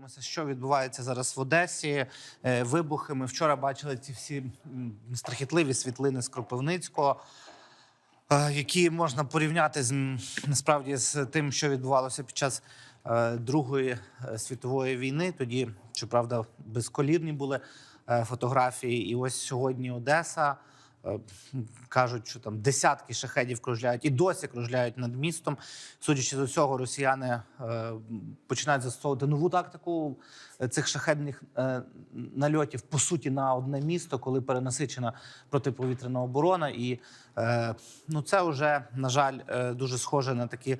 Подивимося, що відбувається зараз в Одесі. Е, Вибухи. Ми вчора бачили ці всі страхітливі світлини з Кропивницького, е, які можна порівняти з насправді з тим, що відбувалося під час е, Другої світової війни. Тоді, щоправда, безколірні були фотографії. І ось сьогодні Одеса. Е, Кажуть, що там десятки шахедів кружляють і досі кружляють над містом. Судячи з усього, росіяни е, починають застосовувати нову тактику е, цих шахедних нальотів по суті на одне місто, коли перенасичена протиповітряна оборона. І ну це вже на жаль дуже схоже на такі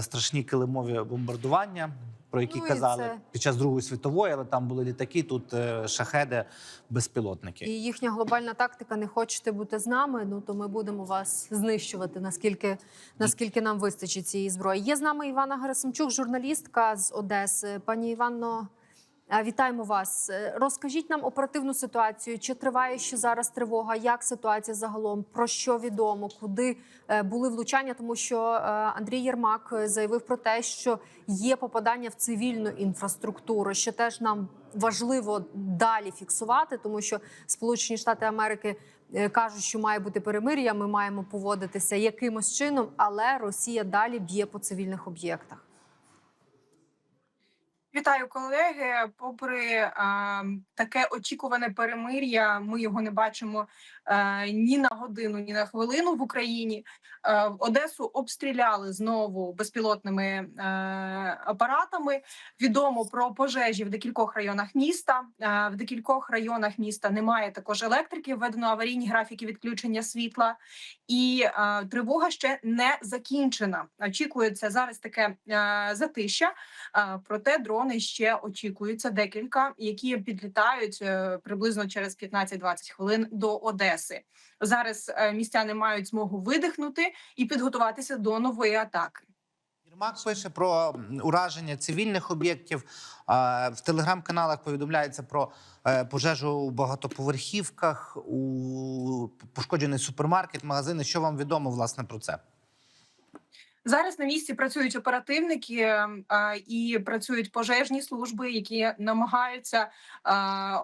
страшні килимові бомбардування. Про які Ну, казали це- під час Другої світової, але там були літаки, тут е, шахеди, безпілотники. І їхня глобальна тактика не хочете бути з нами. Ну то ми будемо вас знищувати. Наскільки наскільки нам вистачить цієї зброї? Є з нами Івана Герасимчук, журналістка з Одеси. Пані Іванно, вітаємо вас. Е, Розкажіть нам оперативну ситуацію. Чи триває ще зараз тривога? Як ситуація загалом? Про що відомо? Куди е, були влучання? Тому що е, Андрій Єрмак е, заявив про те, що є попадання в цивільну інфраструктуру, що теж нам важливо далі фіксувати, тому що Сполучені Штати Америки е, кажуть, що має бути перемир'я. Ми маємо поводитися якимось чином, але Росія далі б'є по цивільних об'єктах. Вітаю, колеги. Попри а, таке очікуване перемир'я, ми його не бачимо а, ні на годину, ні на хвилину в Україні. А, в Одесу обстріляли знову безпілотними а, апаратами. Відомо про пожежі в декількох районах міста. А, в декількох районах міста немає також електрики. Введено аварійні графіки відключення світла, і а, тривога ще не закінчена. Очікується зараз таке а, затища. А, Проте дрони ще очікуються декілька, які підлітають е, приблизно через 15-20 хвилин до Одеси. Зараз е, містяни мають змогу видихнути і підготуватися до нової атаки. Єрмак пише про ураження цивільних об'єктів. В телеграм-каналах повідомляється про е, пожежу у багатоповерхівках, у пошкоджений супермаркет, магазини. Що вам відомо власне про це? Зараз на місці працюють оперативники е, а, і працюють пожежні служби, які намагаються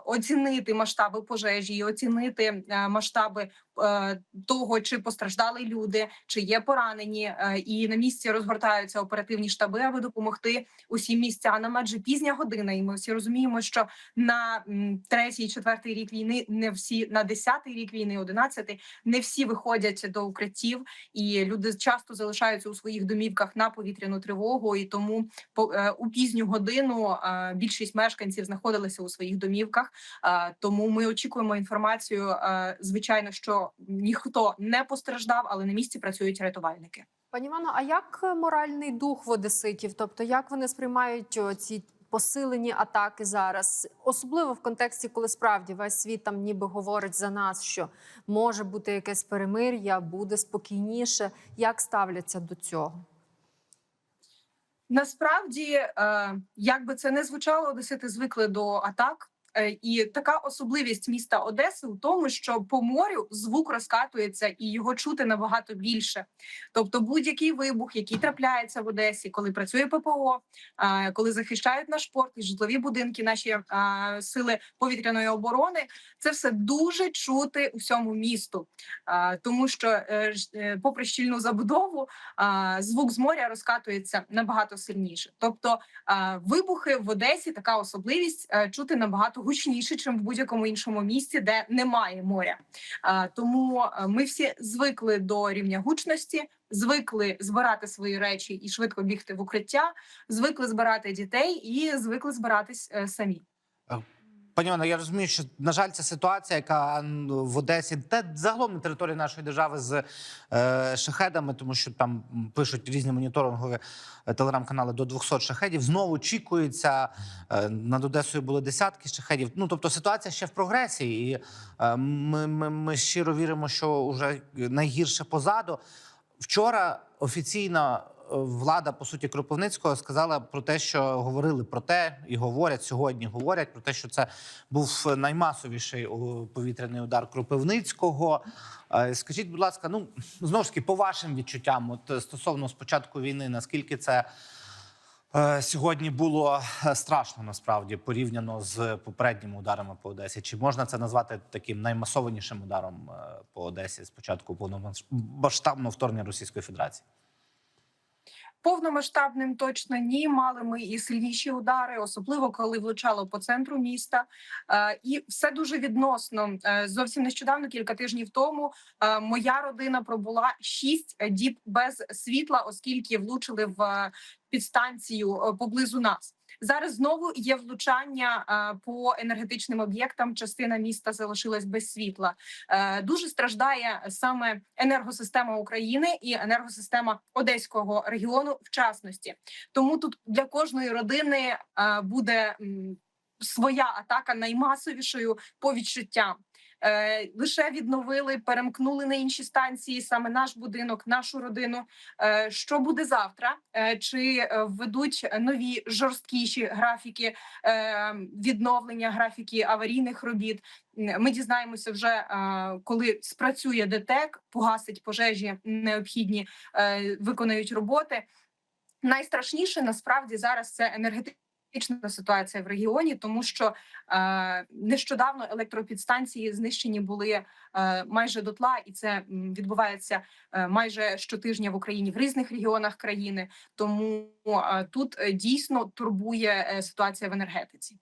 оцінити масштаби пожежі, і оцінити е, масштаби е, того, чи постраждали люди, чи є поранені. Е, І на місці розгортаються оперативні штаби, аби допомогти усім містянам. Адже пізня година, і ми всі розуміємо, що на третій, четвертий рік війни не всі на десятий рік війни, одинадцятий, не всі виходять до укриттів, і люди часто залишаються у своїх домівках на повітряну тривогу. І тому е, у пізню годину е, більшість мешканців знаходилися у своїх домівках. Е, Тому ми очікуємо інформацію. Звичайно, що ніхто не постраждав, але на місці працюють рятувальники. Пані Івано, а як моральний дух в одеситів? Тобто, як вони сприймають ці посилені атаки зараз, особливо в контексті, коли справді весь світ там ніби говорить за нас, що може бути якесь перемир'я, буде спокійніше. Як ставляться до цього? Насправді, е, як би це не звучало, одесити звикли до атак. Е, І така особливість міста Одеси у тому, що по морю звук розкатується і його чути набагато більше. Тобто, будь-який вибух, який трапляється в Одесі, коли працює ППО, е, коли захищають наш порт і житлові будинки, наші е, сили повітряної оборони, це все дуже чути усьому місту, Е, тому що, попри щільну забудову, звук з моря розкатується набагато сильніше. Тобто вибухи в Одесі така особливість чути набагато гучніше, ніж в будь-якому іншому місці, де немає моря. Тому е, ми всі звикли до рівня гучності. Звикли збирати свої речі і швидко бігти в укриття, звикли збирати дітей і звикли збиратись е, самі. Пані Івано, я розумію, що на жаль, ця ситуація, яка в Одесі, та загалом на території нашої держави з е, шахедами, тому що там пишуть різні моніторингові е, телеграм-канали до 200 шахедів. Знову очікується е, над Одесою були десятки шахедів. Ну тобто ситуація ще в прогресії, і е, ми, ми, ми щиро віримо, що вже найгірше позаду. Вчора офіційно влада, по суті, Кропивницького сказала про те, що говорили про те, і говорять сьогодні. Говорять про те, що це був наймасовіший повітряний удар Кропивницького. Е, Скажіть, будь ласка, ну знову ж таки, по вашим відчуттям, от стосовно спочатку війни, наскільки це Е, Сьогодні було е, страшно насправді порівняно з попередніми ударами по Одесі. Чи можна це назвати таким наймасованішим ударом по Одесі з початку повномасштабного вторгнення Російської Федерації? Повномасштабним точно ні. Мали ми і сильніші удари, особливо коли влучало по центру міста. Е, І все дуже відносно. Е, Зовсім нещодавно, кілька тижнів тому, е, моя родина пробула шість діб без світла, оскільки влучили в підстанцію поблизу нас. Зараз знову є влучання е, по енергетичним об'єктам. Частина міста залишилась без світла. Е, Дуже страждає саме енергосистема України і енергосистема Одеського регіону, в частності. Тому тут для кожної родини е, буде своя атака наймасовішою по відчуттям. Е, лише відновили, перемкнули на інші станції, саме наш будинок, нашу родину. Е, що буде завтра? Е, чи введуть нові жорсткіші графіки відновлення, графіки аварійних робіт? Ми дізнаємося вже, коли спрацює ДТЕК, погасить пожежі необхідні, виконають роботи. Найстрашніше насправді зараз це енергетична ситуація в регіоні, тому що е, нещодавно електропідстанції знищені були е, майже дотла, і це відбувається е, майже щотижня в Україні в різних регіонах країни. Тому е, тут е, дійсно турбує е, ситуація в енергетиці.